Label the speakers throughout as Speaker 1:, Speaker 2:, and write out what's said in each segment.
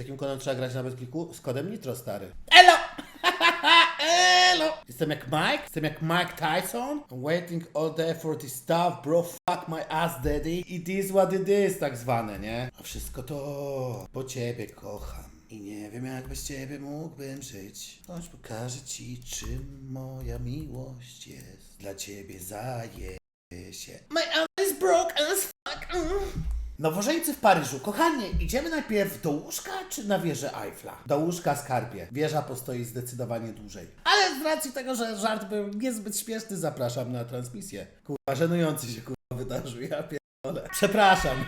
Speaker 1: jakim kodem trzeba grać na bezkliku? Z kodem Nitro, stary. Elo! Elo! Jestem jak Mike? Jestem jak Mike Tyson? I'm waiting all day for this stuff, bro. Fuck my ass, daddy. It is what it is, tak zwane, nie? A wszystko to, bo ciebie kocham. I nie wiem, jak bez ciebie mógłbym żyć. Choć pokażę ci, czym moja miłość jest. Dla ciebie zaje się. My aunt is broke as. Nowożeńcy w Paryżu. Kochanie, idziemy najpierw do łóżka czy na wieżę Eiffla? Do łóżka skarbie. Wieża postoi zdecydowanie dłużej. Ale z racji tego, że żart był niezbyt śmieszny, zapraszam na transmisję. Kurwa, żenujący się kurwa wydarzył. Ja pierdolę. Przepraszam.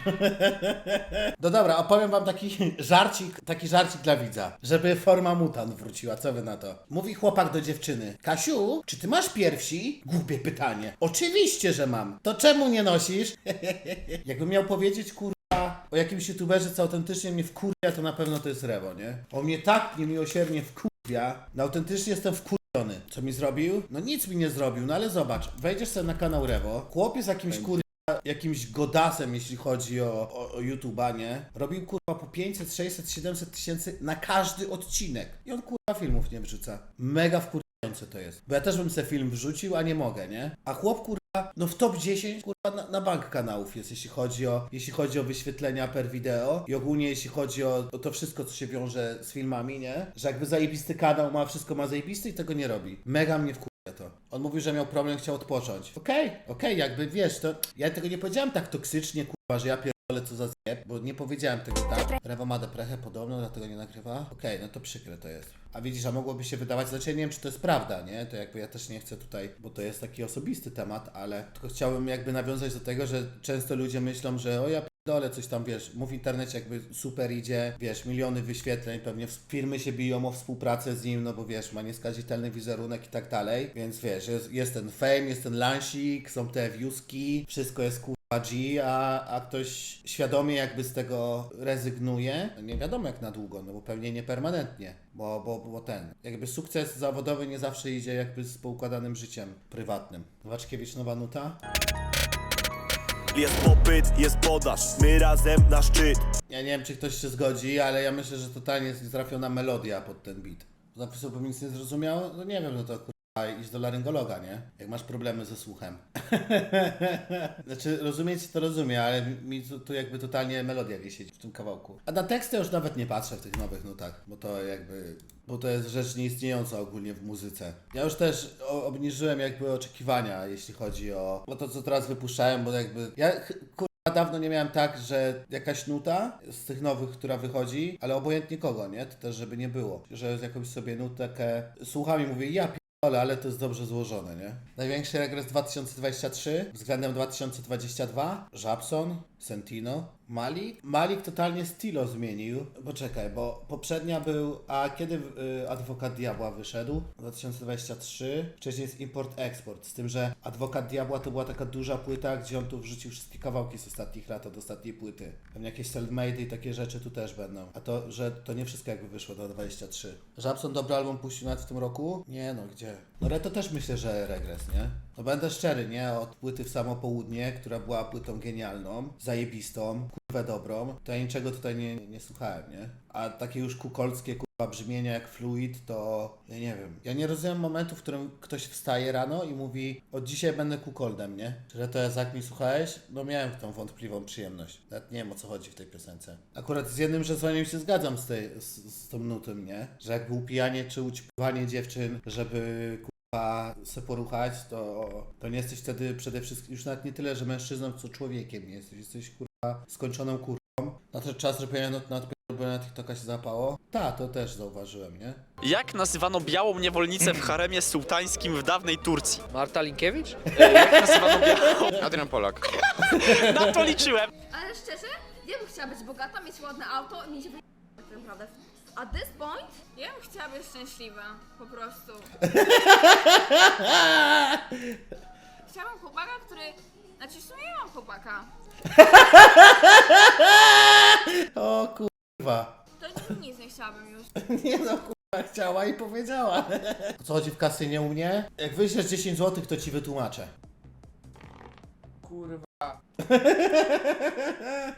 Speaker 1: No dobra, opowiem wam taki żarcik, taki żarcik dla widza, żeby forma mutant wróciła. Co wy na to? Mówi chłopak do dziewczyny. Kasiu, czy ty masz piersi? Głupie pytanie. Oczywiście, że mam. To czemu nie nosisz? Jakbym miał powiedzieć, kurwa, o jakimś youtuberze, co autentycznie mnie wkurwia, to na pewno to jest Rewo, nie? On mnie tak niemiłosiernie wkurwia, no autentycznie jestem wkurwiony. Co mi zrobił? No nic mi nie zrobił, no ale zobacz, wejdziesz sobie na kanał Rewo, chłop z jakimś kur jakimś godasem, jeśli chodzi o, o, o YouTube'a, nie? Robił kurwa po 500, 600, 700 tysięcy na każdy odcinek. I on kurwa filmów nie wrzuca. Mega wkurwiające to jest. Bo ja też bym sobie film wrzucił, a nie mogę, nie? A chłop kurwa, no w top 10 kurwa na, na bank kanałów jest, jeśli chodzi o, jeśli chodzi o wyświetlenia per wideo i ogólnie jeśli chodzi o, o to wszystko, co się wiąże z filmami, nie? Że jakby zajebisty kanał ma, wszystko ma zajebisty i tego nie robi. Mega mnie wkurwia to. On mówił, że miał problem, chciał odpocząć. Okej, okej, jakby wiesz, to ja tego nie powiedziałem tak toksycznie, kurwa, że ja pierdolę co za zjeb, bo nie powiedziałem tego tak. Rewo ma deprechę podobno, dlatego nie nagrywa. Okej, no to przykre to jest. A widzisz, a mogłoby się wydawać, znaczy ja nie wiem, czy to jest prawda, nie? To jakby ja też nie chcę tutaj, bo to jest taki osobisty temat, ale tylko chciałem jakby nawiązać do tego, że często ludzie myślą, że o ja Dole coś tam, wiesz, mu w internecie jakby super idzie, wiesz, miliony wyświetleń, pewnie firmy się biją o współpracę z nim, no bo wiesz, ma nieskazitelny wizerunek i tak dalej, więc wiesz, jest, jest ten fame, jest ten lansik, są te viewski, wszystko jest kurwa G, a, a ktoś świadomie jakby z tego rezygnuje, nie wiadomo jak na długo, no bo pewnie nie permanentnie, bo, bo, bo ten, jakby sukces zawodowy nie zawsze idzie jakby z poukładanym życiem prywatnym. Waczkiewicz, nowa nuta?
Speaker 2: Jest popyt, jest podaż, my razem na szczyt
Speaker 1: Ja nie wiem, czy ktoś się zgodzi, ale ja myślę, że totalnie jest trafiona melodia pod ten beat. Zapisałbym nic nie zrozumiał? No nie wiem, no to kurwa iść do laryngologa, nie? Jak masz problemy ze słuchem. znaczy, rozumieć to rozumiem, ale mi tu, tu jakby totalnie melodia nie w tym kawałku. A na teksty już nawet nie patrzę w tych nowych nutach, bo to jakby... Bo to jest rzecz nieistniejąca ogólnie w muzyce. Ja już też obniżyłem jakby oczekiwania, jeśli chodzi o, o to, co teraz wypuszczałem, bo jakby... Ja. Ja dawno nie miałem tak, że jakaś nuta z tych nowych, która wychodzi, ale obojętnie kogo, nie? To też żeby nie było. Że jakąś sobie nutę słucham i mówię, ja ale, ale to jest dobrze złożone, nie? Największy regres 2023 względem 2022 Żabson, Sentino, Malik. Malik totalnie stylo zmienił. Poczekaj, bo poprzednia był, a kiedy y, Adwokat Diabła wyszedł? 2023. Wcześniej jest Import-Export, z tym, że Adwokat Diabła to była taka duża płyta, gdzie on tu wrzucił wszystkie kawałki z ostatnich lat od ostatniej płyty. Pewnie jakieś self-made i takie rzeczy tu też będą. A to, że to nie wszystko jakby wyszło do 23. Żabson dobry album puścił nawet w tym roku? Nie no, gdzie? No ale to też myślę, że regres, nie? No będę szczery, nie? Od płyty w samo południe, która była płytą genialną, zajebistą, kurwę dobrą, to ja niczego tutaj nie, nie słuchałem, nie? A takie już kukolskie kurwa brzmienia jak Fluid, to ja nie wiem. Ja nie rozumiem momentu, w którym ktoś wstaje rano i mówi od dzisiaj będę kukoldem, nie? Że to jest jak mi słuchałeś? No miałem tą wątpliwą przyjemność. Nawet nie wiem o co chodzi w tej piosence. Akurat z jednym przesłaniem się zgadzam z, tej, z, z tą nutą, nie? Że jakby upijanie czy ućpywanie dziewczyn, żeby kurwa se poruchać, to, to nie jesteś wtedy przede wszystkim, już nawet nie tyle, że mężczyzną, co człowiekiem nie jesteś. Jesteś kurwa skończoną kurwą. Nadszedł czas, że pewnie nad, nad bo na TikToka się zapało. Ta, to też zauważyłem, nie?
Speaker 3: Jak nazywano białą niewolnicę w haremie sułtańskim w dawnej Turcji?
Speaker 4: Marta Linkiewicz?
Speaker 3: E, Jak nazywano białą...
Speaker 5: Adrian Polak.
Speaker 3: Na to liczyłem!
Speaker 6: Ale szczerze, ja bym chciała być bogata, mieć ładne auto i mieć wy... tak naprawdę. At this point,
Speaker 7: Ja bym chciała być szczęśliwa, po prostu. Chciałabym chłopaka, który... Znaczy w sumie ja mam chłopaka.
Speaker 1: O kurwa.
Speaker 7: To nic nie chciałabym już.
Speaker 1: Nie no, kurwa, chciała i powiedziała. O co chodzi w kasynie u mnie? Jak wyślesz 10 zł, to ci wytłumaczę.
Speaker 4: Kurwa.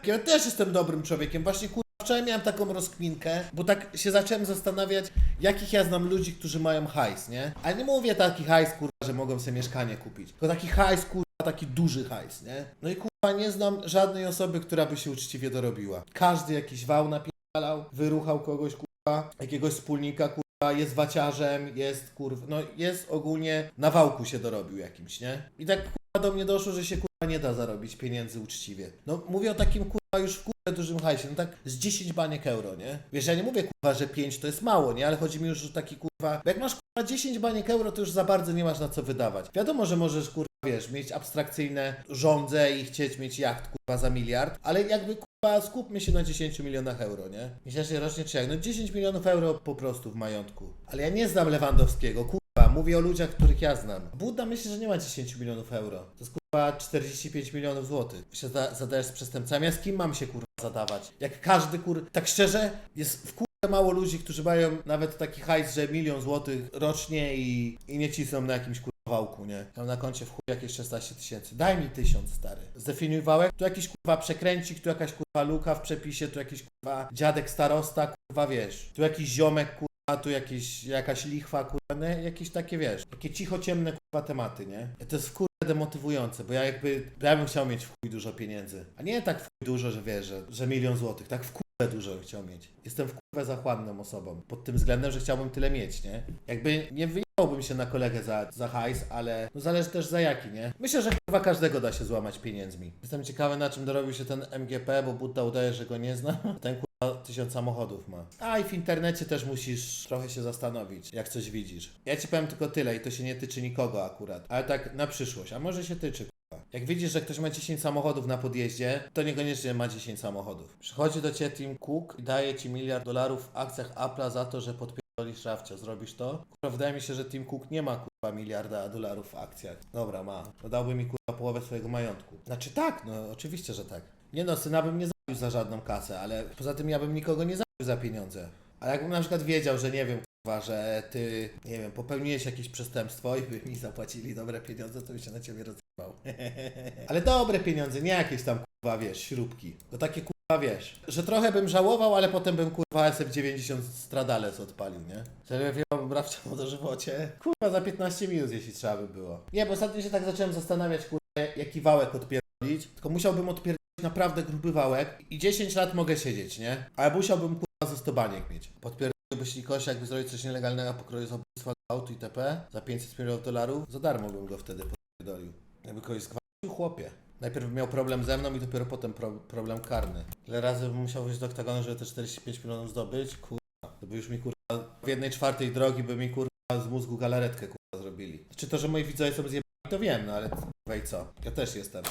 Speaker 1: Ja też jestem dobrym człowiekiem. Właśnie kurwa wczoraj miałem taką rozkminkę, bo tak się zacząłem zastanawiać, jakich ja znam ludzi, którzy mają hajs, nie? Ale nie mówię taki hajs, kurwa, że mogą sobie mieszkanie kupić. Tylko taki hajs, kurwa, taki duży hajs, nie? No i kurwa, nie znam żadnej osoby, która by się uczciwie dorobiła. Każdy jakiś wał napierdalał, wyruchał kogoś, kurwa, jakiegoś wspólnika, kurwa, jest waciarzem, jest, kurwa, no jest ogólnie na wałku się dorobił jakimś, nie? I tak, kurwa, do mnie doszło, że się, kurwa, nie da zarobić pieniędzy uczciwie. No, mówię o takim, kurwa, już w kurwa dużym hajsie, no tak z 10 baniek euro, nie? Wiesz, ja nie mówię, kurwa, że 5 to jest mało, nie? Ale chodzi mi już o taki, kurwa, jak masz, kurwa, 10 baniek euro, to już za bardzo nie masz na co wydawać. Wiadomo, że możesz, kurwa, wiesz, mieć abstrakcyjne żądze i chcieć mieć jacht, kurwa, za miliard, ale jakby, kurwa, skupmy się na 10 milionach euro, nie? Miesięcznie, rocznie czy jak? No 10 milionów euro po prostu w majątku. Ale ja nie znam Lewandowskiego, kurwa, mówię o ludziach, których ja znam. Buda myślę, że nie ma 10 milionów euro. To jest, 45 milionów złotych. Się za- zadajesz z przestępcami, a z kim mam się, kurwa, zadawać? Jak każdy, kur... Tak szczerze, jest w kur... mało ludzi, którzy mają nawet taki hajs, że milion złotych rocznie i, i nie cisną na jakimś kurwa wałku, nie? Mam na koncie w chuj jakieś 16 tysięcy. Daj mi tysiąc, stary. Zdefiniuj wałek, tu jakiś kurwa przekręcik, tu jakaś kurwa luka w przepisie, tu jakiś kurwa dziadek starosta, kurwa wiesz. Tu jakiś ziomek, kurwa, tu jakiś, jakaś lichwa, kurwa, nie? jakieś takie wiesz. Takie cicho ciemne kurwa tematy, nie? To jest kurwa demotywujące, bo ja jakby, ja bym chciał mieć w chuj dużo pieniędzy. A nie tak w chuj dużo, że wiesz, że, że milion złotych, tak w kurwę dużo chciał mieć. Jestem w kurwę zachłanną osobą, pod tym względem, że chciałbym tyle mieć, nie? Jakby nie wyjąłbym się na kolegę za, za hajs, ale no zależy też za jaki, nie? Myślę, że kurwa każdego da się złamać pieniędzmi. Jestem ciekawy na czym dorobił się ten MGP, bo Budda udaje, że go nie zna. Ten kurwa tysiąc samochodów ma. A i w internecie też musisz trochę się zastanowić, jak coś widzisz. Ja ci powiem tylko tyle i to się nie tyczy nikogo akurat, ale tak na przyszłość, a może się tyczy. Jak widzisz, że ktoś ma 10 samochodów na podjeździe, to niekoniecznie ma 10 samochodów. Przychodzi do ciebie Tim Cook i daje ci miliard dolarów w akcjach Apple'a za to, że podpierdolisz Rafcia. Zrobisz to? Kurwa, wydaje mi się, że Tim Cook nie ma kurwa miliarda dolarów w akcjach. Dobra, ma. Dałby mi kurwa połowę swojego majątku. Znaczy tak, no oczywiście, że tak. Nie no, syna bym nie zabił za żadną kasę, ale poza tym ja bym nikogo nie zabił za pieniądze. Ale jakbym na przykład wiedział, że nie wiem, kurwa, że ty, nie wiem, popełniłeś jakieś przestępstwo i by mi zapłacili dobre pieniądze, to by się na ciebie rozjebał. Ale dobre pieniądze, nie jakieś tam, kurwa, wiesz, śrubki. To takie, kurwa, wiesz, że trochę bym żałował, ale potem bym, kurwa, SF90 Stradales odpalił, nie? Że wziąłbym brawcia po dożywocie. Kurwa, za 15 minut, jeśli trzeba by było. Nie, bo ostatnio się tak zacząłem zastanawiać, kurwa, jaki wałek odpierdolić, tylko musiałbym odpierdolić naprawdę gruby wałek i 10 lat mogę siedzieć, nie? Ale musiałbym, kurwa, ze 100 baniek mieć. Podpierdoliłbyś kogoś, jakby zrobić coś nielegalnego pokroju zabójstwa auto itp. za 500 milionów dolarów, za darmo bym go wtedy podpierdolił. Jakby kogoś zgwałcił, chłopie. Najpierw miał problem ze mną i dopiero potem pro, problem karny. Ile razy bym musiał wyjść do oktagonu, żeby te 45 milionów zdobyć? Kurwa, to by już mi kurwa w jednej czwartej drogi by mi kurwa z mózgu galaretkę kurwa zrobili. Czy to, że moi widzowie są zjebani, to wiem, no ale kurwa i co? Ja też jestem.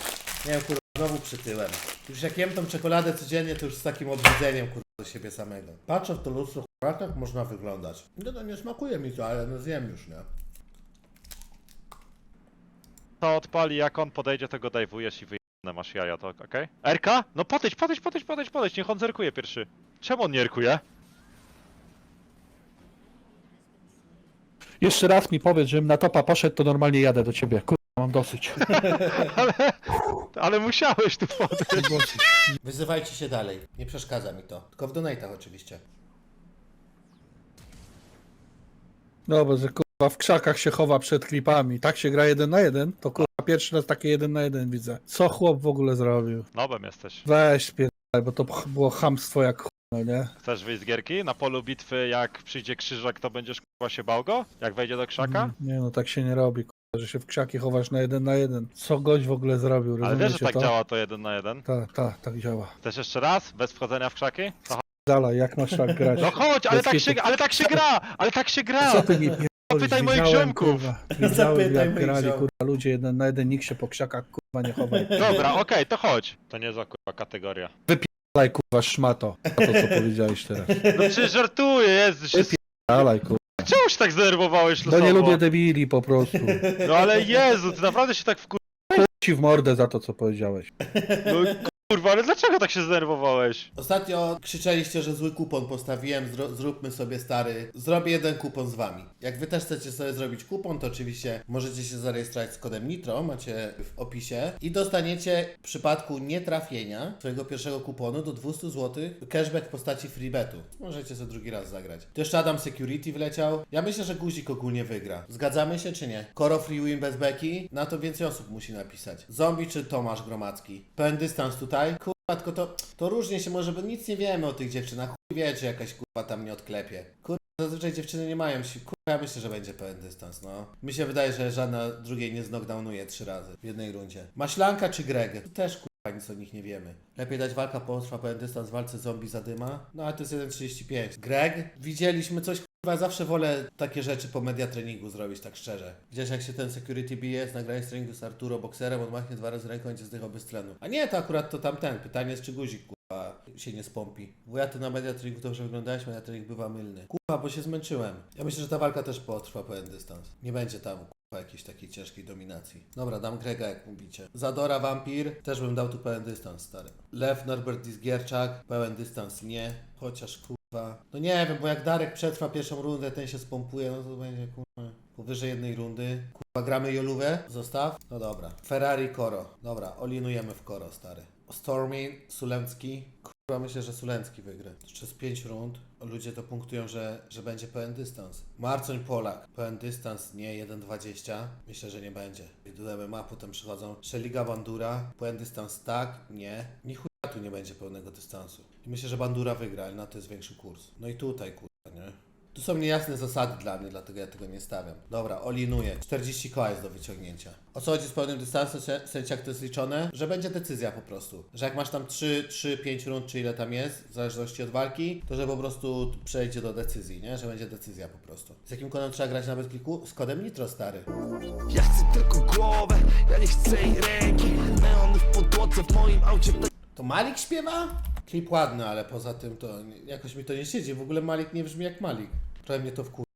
Speaker 1: Nie wiem, kurwa, znowu przytyłem. Już jak jem tą czekoladę codziennie, to już z takim obrzydzeniem kurwa do siebie samego. Patrzę w to lustro, kurwa, tak można wyglądać. No to nie smakuje mi to, ale no zjem już, nie?
Speaker 4: To odpali, jak on podejdzie, to go dajwujesz i wyjebane masz jaja, to okej? RK? No podejdź, podejdź, podejdź, podejdź, podejdź, niech on zerkuje pierwszy. Czemu on nie erkuje?
Speaker 5: Jeszcze raz mi powiedz, żebym na topa poszedł, to normalnie jadę do ciebie. Kurwa, mam dosyć.
Speaker 4: ale, ale musiałeś tu podejść.
Speaker 1: Wyzywajcie się dalej. Nie przeszkadza mi to. Tylko w donatach oczywiście.
Speaker 5: Dobra, że kurwa w krzakach się chowa przed klipami. Tak się gra jeden na jeden, to kurwa pierwszy raz takie jeden na jeden widzę. Co chłop w ogóle zrobił?
Speaker 4: Nobem jesteś.
Speaker 5: Weź spierdaj, bo to ch- było chamstwo jak chuj, no nie?
Speaker 4: Chcesz wyjść z gierki? Na polu bitwy, jak przyjdzie krzyżak, to będziesz kurwa się bał go? Jak wejdzie do krzaka?
Speaker 5: Nie no, tak się nie robi, kurwa, że się w krzaki chowasz na jeden na jeden. Co gość w ogóle zrobił,
Speaker 4: Ale
Speaker 5: rozumiecie
Speaker 4: wiesz, że tak
Speaker 5: to?
Speaker 4: działa to jeden na jeden?
Speaker 5: Tak, tak, tak działa.
Speaker 4: Chcesz jeszcze raz? Bez wchodzenia w krzaki? To.
Speaker 5: Dalej, jak masz tak grać?
Speaker 4: No chodź, ale tak, się, ale tak się gra! Ale tak się gra!
Speaker 5: Co ty mi?
Speaker 4: Zapytaj moich ziomków.
Speaker 5: Widziałem
Speaker 1: Zapytaj
Speaker 5: jak
Speaker 1: moich
Speaker 5: grali,
Speaker 1: ziomków.
Speaker 5: kurwa, ludzie jeden na jeden, nikt się po krzakach, kurwa, nie chowaj.
Speaker 4: Dobra, okej, to chodź. To nie za kurwa kategoria.
Speaker 5: Dalej, kurwa, szmato. A to, co powiedziałeś teraz.
Speaker 4: No przecież żartuję, jest, się...
Speaker 5: Dalej, kurwa.
Speaker 4: Czemu się tak zdenerwowałeś
Speaker 5: No
Speaker 4: losowo?
Speaker 5: nie lubię debili po prostu.
Speaker 4: No ale Jezu, ty naprawdę się tak wkur...
Speaker 5: Ci w mordę za to, co powiedziałeś.
Speaker 4: No Kurwa, ale dlaczego tak się zdenerwowałeś?
Speaker 1: Ostatnio krzyczeliście, że zły kupon postawiłem, zro- zróbmy sobie stary. Zrobię jeden kupon z wami. Jak wy też chcecie sobie zrobić kupon, to oczywiście możecie się zarejestrować z kodem NITRO, macie w opisie i dostaniecie w przypadku nietrafienia swojego pierwszego kuponu do 200 zł cashback w postaci freebetu. Możecie sobie drugi raz zagrać. To jeszcze Adam Security wleciał. Ja myślę, że guzik ogólnie wygra. Zgadzamy się czy nie? Koro free win bez beki? Na to więcej osób musi napisać. Zombie czy Tomasz? Pełen dystans tutaj? Kurwa, tylko to, to różnie się może, bo nic nie wiemy o tych dziewczynach. Chuj wie, czy jakaś kurwa tam nie odklepie. Kurwa, zazwyczaj dziewczyny nie mają si- Kurwa, ja myślę, że będzie pełen dystans, no. Mi się wydaje, że żadna drugiej nie znokdownuje trzy razy w jednej rundzie. Maślanka czy Greg? Też kurwa, nic o nich nie wiemy. Lepiej dać walka potrwa pełen dystans walce zombie zadyma? No, ale to jest 1.35. Greg? Widzieliśmy coś Kurwa, zawsze wolę takie rzeczy po media treningu zrobić, tak szczerze. Widziałeś jak się ten security bije z nagrania treningu z Arturo bokserem, on machnie dwa razy ręką, będzie zdychał bez tlenu. A nie, to akurat to tamten. Pytanie jest, czy guzik, kurwa, się nie spompi. Bo ja ty na media treningu dobrze wyglądałeś, media trening bywa mylny. Kurwa, bo się zmęczyłem. Ja myślę, że ta walka też potrwa pełen dystans. Nie będzie tam, kurwa, jakiejś takiej ciężkiej dominacji. Dobra, dam Grega, jak mówicie. Zadora, Vampir, też bym dał tu pełen dystans, stary. Lew, Norbert Disgierczak, pełen dystans nie. Chociaż, kurwa, no nie wiem, bo jak Darek przetrwa pierwszą rundę, ten się spompuje, no to będzie kurwa powyżej jednej rundy. Kurwa, gramy Joluwę? Zostaw? No dobra. Ferrari, Koro. Dobra, olinujemy w Koro, stary. Stormy, Sulemski. Kurwa, myślę, że Sulemski wygra. Jeszcze z 5 rund. Ludzie to punktują, że, że będzie pełen dystans. Marcoń Polak. Pełen dystans nie 1,20. Myślę, że nie będzie. Do MMA potem przychodzą Szeliga Bandura. Pełen dystans tak, nie. Ni tu nie będzie pełnego dystansu. I myślę, że Bandura wygra, ale na to jest większy kurs. No i tutaj, nie? Tu są niejasne zasady dla mnie, dlatego ja tego nie stawiam. Dobra, olinuję. 40 koła jest do wyciągnięcia. O co chodzi z pełnym dystansem? W sensie jak to jest liczone? Że będzie decyzja po prostu. Że jak masz tam 3, 3, 5 rund, czy ile tam jest, w zależności od walki, to że po prostu przejdzie do decyzji, nie? Że będzie decyzja po prostu. Z jakim kodem trzeba grać na bezkliku? Z kodem Nitro, stary.
Speaker 8: Ja chcę tylko głowę, ja nie chcę jej ręki Neony w podłodze w moim aucie
Speaker 1: To Malik śpiewa? Klip ładny, ale poza tym to jakoś mi to nie siedzi. W ogóle Malik nie brzmi jak Malik. Trochę mnie to wkur...